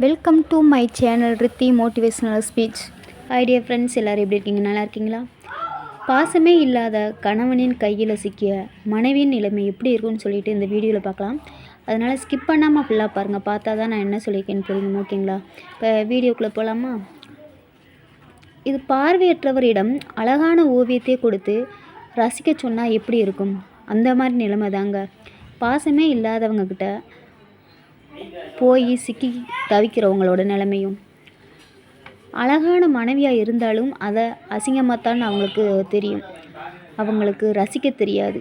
Welcome to my channel Rithi motivational speech idea friends எல்லோரும் எப்படி இருக்கீங்க? நல்லா இருக்கீங்களா? பாசமே இல்லாத கணவனின் கையில் சிக்கிய மனைவியின் நிலைமை எப்படி இருக்கும்னு சொல்லிட்டு இந்த வீடியோவில் பார்க்கலாம். அதனால் ஸ்கிப் பண்ணாமல் ஃபுல்லாக பாருங்கள் பார்த்தா தான் நான் என்ன சொல்லியிருக்கேன்னு புரியும் ஓகேங்களா இப்போ வீடியோக்குள்ளே போகலாமா இது பார்வையற்றவரிடம் அழகான ஓவியத்தை கொடுத்து ரசிக்க சொன்னால் எப்படி இருக்கும்? அந்த மாதிரி நிலைமை தாங்க. பாசமே இல்லாதவங்கக்கிட்ட போய் சிக்கி தவிக்கிறவங்களோட நிலைமையும். அழகான மனைவியாக இருந்தாலும் அதை அசிங்கமாகத்தான் அவங்களுக்கு தெரியும். அவங்களுக்கு ரசிக்க தெரியாது.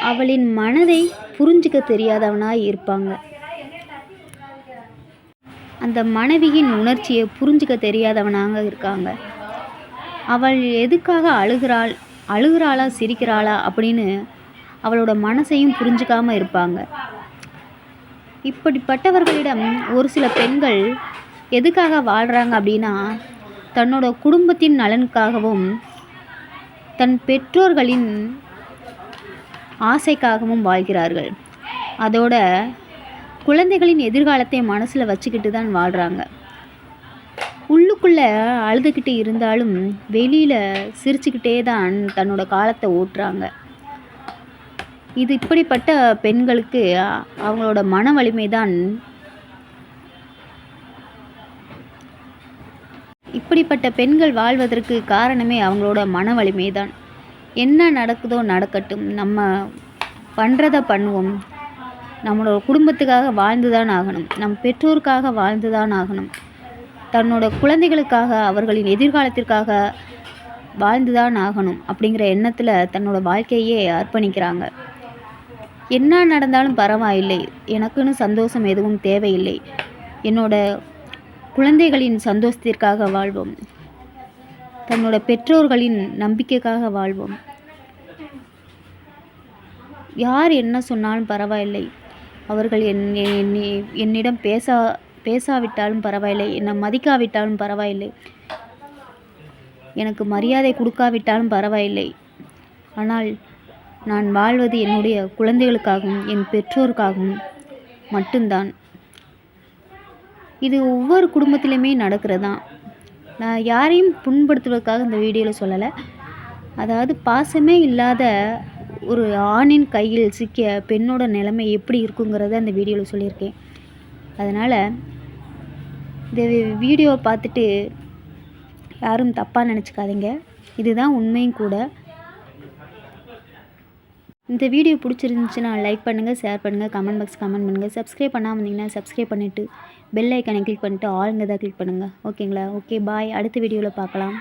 அவளின் மனதை புரிஞ்சிக்க தெரியாதவனாக இருப்பாங்க. அந்த மனைவியின் உணர்ச்சியை புரிஞ்சிக்க தெரியாதவனாக இருக்காங்க. அவள் எதுக்காக அழுகிறாள் அழுகிறாளா சிரிக்கிறாளா அப்படின்னு அவளோட மனசையும் புரிஞ்சுக்காமல் இருப்பாங்க. இப்படிப்பட்டவர்களிடம் ஒரு சில பெண்கள் எதுக்காக வாழ்கிறாங்க அப்படின்னா தன்னோட குடும்பத்தின் நலனுக்காகவும் தன் பெற்றோர்களின் ஆசைக்காகவும் வாழ்கிறார்கள். அதோட குழந்தைகளின் எதிர்காலத்தை மனசில் வச்சுக்கிட்டு தான் வாழ்கிறாங்க உள்ளுக்குள்ளே அழுதுகிட்டு இருந்தாலும் வெளியில் சிரிச்சுக்கிட்டே தான் தன்னோட காலத்தை ஓட்டுறாங்க. இது இப்படிப்பட்ட பெண்களுக்கு அவங்களோட மன வலிமை தான் இப்படிப்பட்ட பெண்கள் வாழ்வதற்கு காரணமே அவங்களோட மன வலிமை தான் என்ன நடக்குதோ நடக்கட்டும். நம்ம பண்ணுறத பண்ணுவோம். நம்மளோட குடும்பத்துக்காக வாழ்ந்து தான் ஆகணும். நம் பெற்றோருக்காக வாழ்ந்து தான் ஆகணும். தன்னோட குழந்தைகளுக்காக அவர்களின் எதிர்காலத்திற்காக வாழ்ந்து தான் ஆகணும் அப்படிங்கிற எண்ணத்தில் தன்னோட வாழ்க்கையே அர்ப்பணிக்கிறாங்க. என்ன நடந்தாலும் பரவாயில்லை. எனக்குன்னு சந்தோஷம் எதுவும் தேவையில்லை. என்னோட குழந்தைகளின் சந்தோஷத்திற்காக வாழ்வோம். தன்னோட பெற்றோர்களின் நம்பிக்கைக்காக வாழ்வோம். யார் என்ன சொன்னாலும் பரவாயில்லை. அவர்கள் என் என்னிடம் பேசா பேசாவிட்டாலும் பரவாயில்லை. என்னை மதிக்காவிட்டாலும் பரவாயில்லை. எனக்கு மரியாதை கொடுக்காவிட்டாலும் பரவாயில்லை. ஆனால் நான் வாழ்வது என்னுடைய குழந்தைகளுக்காகவும் என் பெற்றோருக்காகவும் மட்டும்தான். இது ஒவ்வொரு குடும்பத்திலையுமே நடக்கிறது? தான் நான் யாரையும் புண்படுத்துவதற்காக இந்த வீடியோவில் சொல்லலை. அதாவது பாசமே இல்லாத ஒரு ஆணின் கையில் சிக்கிய பெண்ணோட நிலைமை எப்படி இருக்குங்கிறத அந்த வீடியோவில் சொல்லியிருக்கேன். அதனால் இந்த வீடியோவை பார்த்துட்டு யாரும் தப்பாக நினச்சிக்காதீங்க. இதுதான் உண்மையும் கூட. இந்த வீடியோ பிடிச்சிருந்துச்சுன்னா லைக் பண்ணுங்கள் ஷேர் பண்ணுங்கள் கமெண்ட் பாக்ஸ் கமெண்ட் பண்ணுங்கள் சப்ஸ்கிரைப் பண்ணாமல் இருந்தீங்கன்னா சப்ஸ்கிரைப் பண்ணிவிட்டு பெல் ஐக்கனை கிளிக் பண்ணிவிட்டு ஆளுங்க தான் கிளிக் பண்ணுங்கள் ஓகேங்களா ஓகே பாய் அடுத்த வீடியோவில் பார்க்கலாம்.